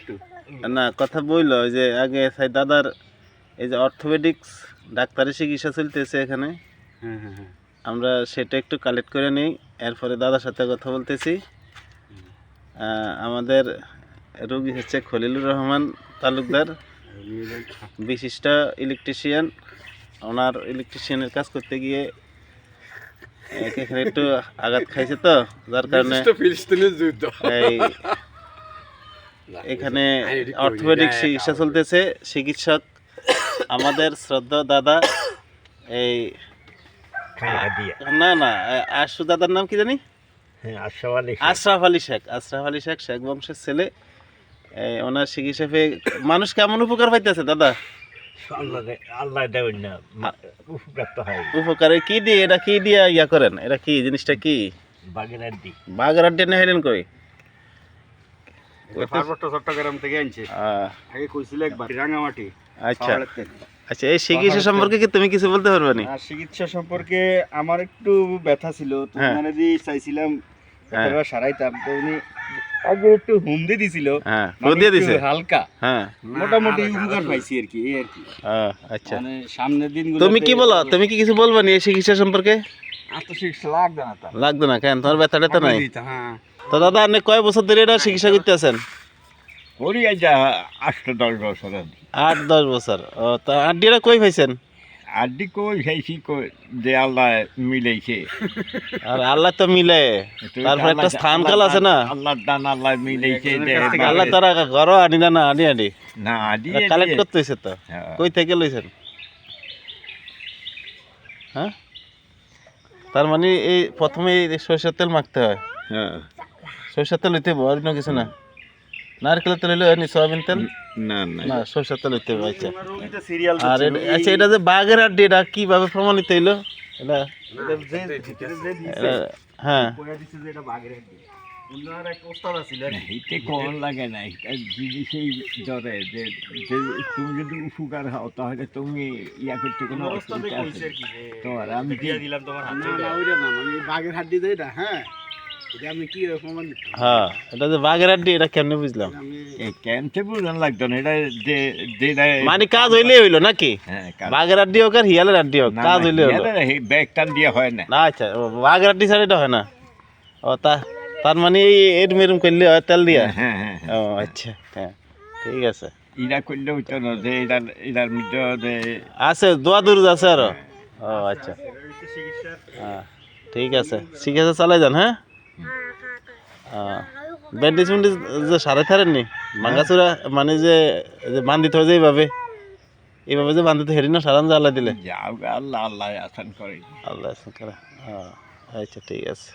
একটু না কথা বইল ওই যে আগে সাই দাদার এই যে অর্থোপেডিক্স ডাক্তারি চিকিৎসা চলতেছে এখানে। হ্যাঁ হ্যাঁ হ্যাঁ। আমরা সেটা একটু কালেক্ট করে নিই এরপরে দাদার সাথে কথা বলতেছি। আমাদের রোগী হচ্ছে খলিলুর রহমান তালুকদার বিশিষ্ট ইলেকট্রিশিয়ান ওনার ইলেকট্রিশিয়ানের কাজ করতে গিয়ে এখানে একটু আঘাত খাইছে তো যার কারণে এই এখানে অর্থোপেডিক চিকিৎসা চলতেছে। চিকিৎসক আমাদের শ্রদ্ধা দাদা এই না না আশু দাদার নাম কি জানি? আশরাফ আলী শেখ। আশরাফ আলী শেখ শেখ বংশের ছেলে। ওনার চিকিৎসা পেয়ে মানুষ কেমন উপকার পাইতেছে দাদা? না উপকার হয়। কি দিয়ে এটা কি দিয়ে ইয়া করেন? এটা কি জিনিসটা কি? বাগের আড্ডি বাগরার টেনে হেলেন কই? পার্বত্য চট্টগ্রাম থেকে আনছে। আগে কইছিল একবার রাঙামাটি আচ্ছা। আচ্ছা এই চিকিৎসা সম্পর্কে কি তুমি কিছু বলতে পারবে নি? চিকিৎসা সম্পর্কে আমার একটু ব্যথা ছিল তো হ্যাঁ। মানে যে চাইছিলাম হ্যাঁ। সারাইতাম তো উনি আগে একটু হুম দিছিল হ্যাঁ মানে দিয়ে দিছে? হালকা। হ্যাঁ। মোটামুটি উপকার পাইছি আর কি এই আর কি। আচ্ছা। মানে সামনের দিন তুমি কি বলো তুমি কি কিছু বলবে নি এই চিকিৎসা সম্পর্কে? আর তো চিকিৎসা লাগবে না লাগতো না কেন? তোমার ব্যথাটা তো নাই। হ্যাঁ। তো দাদা আপনি কয় বছর ধরে এটা চিকিৎসা করতে আছেন? করি এই যা আটশো দশ বছর আট দশ বছর। ও তা আড্ডিটা কই পাইছেন আড্ডি কই যে আল্লাহ মিলেছে আর আল্লাহ তো মিলে। তারপর একটা স্থান কাল আছে না? আল্লাহর দান আল্লাহ থেকে আল্লাহ তারা ঘর আনি না না আনি আনি? না আড্ডি কালেক্ট করতে হয়েছে তো? হ্যাঁ। কই থেকে লইছেন? হ্যাঁ? তার মানে এই প্রথমে এই সরিষার তেল মাখতে হয়। হ্যাঁ। সরিষার তেল হইতে হবে আর অন্য কিছু না। নারকেলের তেল হইলে হয়নি সয়াবিন তেল। না না। না সরিষার তেল হইতে হবে আচ্ছা। আর আচ্ছা এটা যে বাঘের আড্ডি এটা কীভাবে প্রমাণিত হইল? এটা এটা- হ্যাঁ। এইতে কোন লাগে না এটা জিনিসেই ধরে যে তুমি যদি উপকার হও তাহলে তুমি ইয়া করতে কোনো অসুবিধা আছে। তোমার আমি কি দিলাম তোমার হাতে। না না ওইটা না মানে দেয় এটা হ্যাঁ। হ্যাঁ এটা যে বাঘের আড্ডি এটা কেমনে বুঝলাম আমি এই ক্যান্সে বুঝান লাগতো না এটা যে যেটা মানে কাজ হইলেই হইল নাকি হ্যাঁ কাজ- বাঘের আড্ডি হোক আর হিয়ালের আড্ডি হোক না, কাজ না, হইলে হলো ইয়াদের এই ব্যাগ টান দিয়ে হয় না না আচ্ছা ও, বাঘের আড্ডি ছাড়া এটা হয় না ও তা তার মানে এই এরম এরম করলে হয় তেল দিয়া হ্যাঁ হ্যাঁ হ্যাঁ। ও আচ্ছা হ্যাঁ ঠিক আছে ইরা করলে হইতো না যে এটার এটার মধ্যে যে আছে দোয়া দূর আছে আরও ও আচ্ছা হ্যাঁ ঠিক আছে ঠিক আছে চালাই যান হ্যাঁ ব্যান্ডেজ ম্যান্ডেজ যে সারে থারেননি মাঙ্গাচুরা মানে যে যে বান্ধিতে হয় যে এইভাবে। এইভাবে যে বান্ধিতে হেরি না সারান জ্বালা দিলে। যাও গা, আল্লাহ আল্লাহ আসান করে। আল্লাহ আসান করে হ্যাঁ আচ্ছা ঠিক আছে।